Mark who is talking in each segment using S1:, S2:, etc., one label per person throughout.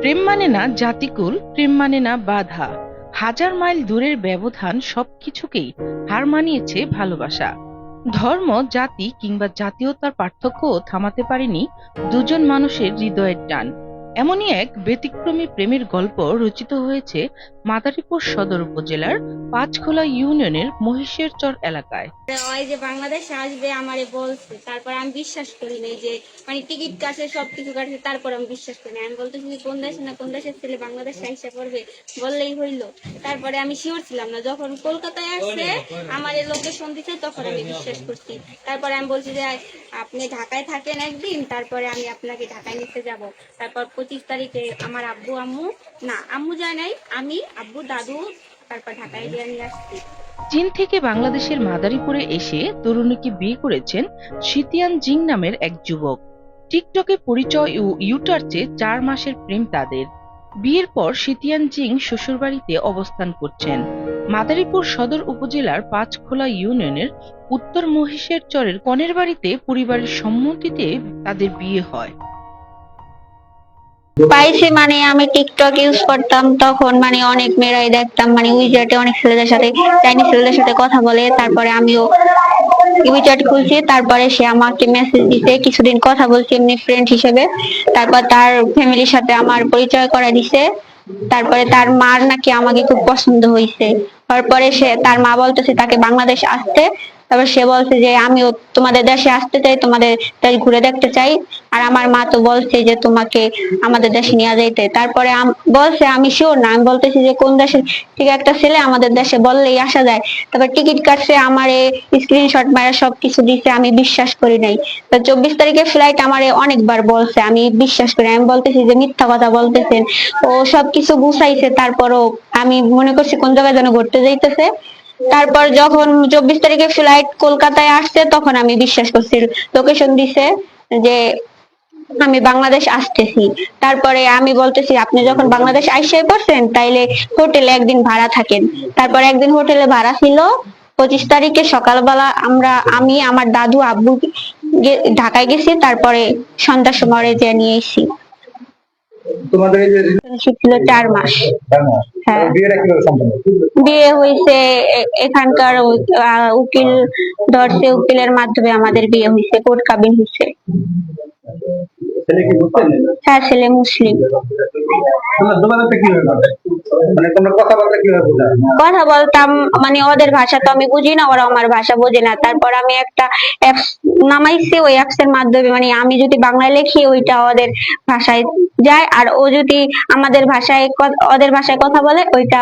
S1: প্রেম মানে না জাতিকুল, প্রেম মানে না বাধা। হাজার মাইল দূরের ব্যবধান সবকিছুকেই হার মানিয়েছে ভালোবাসা। ধর্ম, জাতি কিংবা জাতীয়তার পার্থক্য থামাতে পারেনি দুজন মানুষের হৃদয়ের টান। এমনই এক ব্যতিক্রমী প্রেমের গল্প রচিত হয়েছে মাদারীপুর সদর উপজেলার পাঁচখোলা ইউনিয়নের মহিষের চর এলাকায়।
S2: ওই যে বাংলাদেশে আসবে আমারে বলছে, তারপর আমি বিশ্বাস করি নাই যে মানে টিকিট কাটছে সবকিছু কাটছে তারপর আমি বিশ্বাস করি আমি বলতেছি কোন দেশে না কোন দেশের ছেলে বাংলাদেশে আইসা পড়বে, বললেই হইল। তারপরে আমি শিওর ছিলাম না, যখন কলকাতায় আসছে, আমার লোকেশন দিচ্ছে তখন আমি বিশ্বাস করছি। তারপরে আমি বলছি যে, আপনি ঢাকায় থাকেন একদিন, তারপরে আমি আপনাকে ঢাকায় নিতে যাব। তারপর পঁচিশ তারিখে আমার আব্বু, আম্মু, না, আম্মু যায় নাই, আমি আব্বু দাদু তারপর ঢাকায় গিয়ে নিয়ে আসছি।
S1: চীন থেকে বাংলাদেশের মাদারীপুরে এসে তরুণীকে বিয়ে করেছেন শীতিয়ান জিং নামের এক যুবক। টিকটকে পরিচয় ও ইউটার্চে চার মাসের প্রেম তাদের। বিয়ের পর শীতিয়ান জিং শ্বশুরবাড়িতে অবস্থান করছেন। মাদারীপুর সদর উপজেলার পাঁচখোলা ইউনিয়নের উত্তর মহিষের চরের কনের বাড়িতে পরিবারের সম্মতিতে তাদের বিয়ে হয়।
S3: পাইছি মানে আমি টিকটক ইউজ করতাম, তখন মানে অনেক মেয়েরাই দেখতাম মানে উইজার্টে অনেক ছেলেদের সাথে চাইনিজ ছেলেদের সাথে কথা বলে, তারপরে আমিও উইজার্ট খুলছি, তারপরে সে আমাকে মেসেজ দিছে, কিছুদিন কথা বলছি এমনি ফ্রেন্ড হিসেবে, তারপর তার ফ্যামিলির সাথে আমার পরিচয় করা দিছে, তারপরে তার মার নাকি আমাকে খুব পছন্দ হয়েছে তারপরে সে, তার মা বলতেছে তাকে বাংলাদেশ আসতে তারপর সে বলছে যে, আমিও তোমাদের দেশে আসতে চাই, তোমাদের দেশ ঘুরে দেখতে চাই। আর আমার মা তো বলছে যে, তোমাকে আমাদের দেশে নিয়ে যাইতে। তারপরে বলছে, আমি শিওর না। আমি বলতেছি যে, কোন দেশের ঠিক একটা ছেলে আমাদের দেশে বললেই আসা যায়। তারপর টিকিট কাটছে, আমার স্ক্রিনশট মারা সবকিছু দিছে, আমি বিশ্বাস করি নাই। তো চব্বিশ তারিখের ফ্লাইট আমারে অনেকবার বলছে, আমি বিশ্বাস করি। আমি বলতেছি যে, মিথ্যা কথা বলতেছেন। ও সবকিছু গুছাইছে, তারপরও আমি মনে করছি কোন জায়গায় যেন ঘুরতে যাইতেছে। তারপর যখন চব্বিশ তারিখে ফ্লাইট কলকাতায় আসছে, তখন আমি বিশ্বাস করছি লোকেশন দিছে যে আমি বাংলাদেশ আসতেছি। তারপরে আমি বলতেছি, আপনি যখন বাংলাদেশ আইসাই পড়ছেন তাইলে হোটেলে একদিন ভাড়া থাকেন। তারপর একদিন হোটেলে ভাড়া ছিল। পঁচিশ তারিখে সকালবেলা আমরা, আমি, আমার দাদু, আব্বু ঢাকায় গেছি। তারপরে সন্ধ্যার সময় যে নিয়ে এসেছি।
S4: তোমাদের এই যে
S3: ছিল চার মাস। হ্যাঁ।
S4: বিয়েটা কীভাবে সম্পন্ন
S3: বিয়ে হয়েছে এখানকার উকিল ধরছে উকিলের মাধ্যমে আমাদের বিয়ে হয়েছে কোর্ট কাবিন হয়েছে।
S4: কি
S3: হ্যাঁ ছেলে মুসলিম।
S4: তোমরা কীভাবে মানে
S3: কথা বলতাম মানে ওদের ভাষা তো আমি বুঝি না ওরা আমার ভাষা বোঝে না। তারপর আমি একটা অ্যাপস নামাইছি ওই অ্যাপস এর মাধ্যমে মানে আমি যদি বাংলায় লিখি ওইটা ওদের ভাষায় যায়। আর ও যদি আমাদের ভাষায় ওদের ভাষায় কথা বলে ওইটা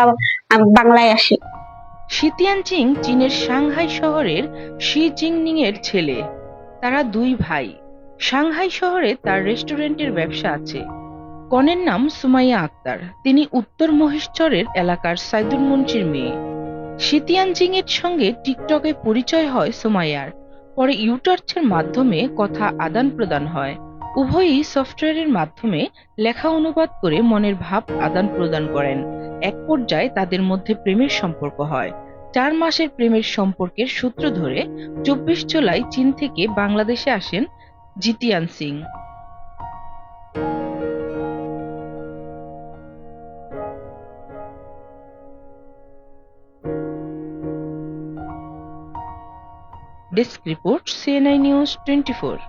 S3: বাংলায় আসে।
S1: শীতিয়ান চিং চীনের সাংহাই শহরের শি জিংনিং এর ছেলে। তারা দুই ভাই। সাংহাই শহরে তার রেস্টুরেন্টের ব্যবসা আছে। কনের নাম সুমাইয়া আক্তার। তিনি উত্তর মহেশচরের এলাকার সাইদুল মুন্সির মেয়ে। শীতিয়ান জিং এর সঙ্গে টিকটকে পরিচয় হয় সুমাইয়ার। পরে ইউটার্চের মাধ্যমে কথা আদান প্রদান হয়। উভয়ই সফটওয়্যারের মাধ্যমে লেখা অনুবাদ করে মনের ভাব আদান প্রদান করেন। এক পর্যায়ে তাদের মধ্যে প্রেমের সম্পর্ক হয়। চার মাসের প্রেমের সম্পর্কের সূত্র ধরে চব্বিশ জুলাই চীন থেকে বাংলাদেশে আসেন জিতিয়ান Singh. Disc Report C N N News 24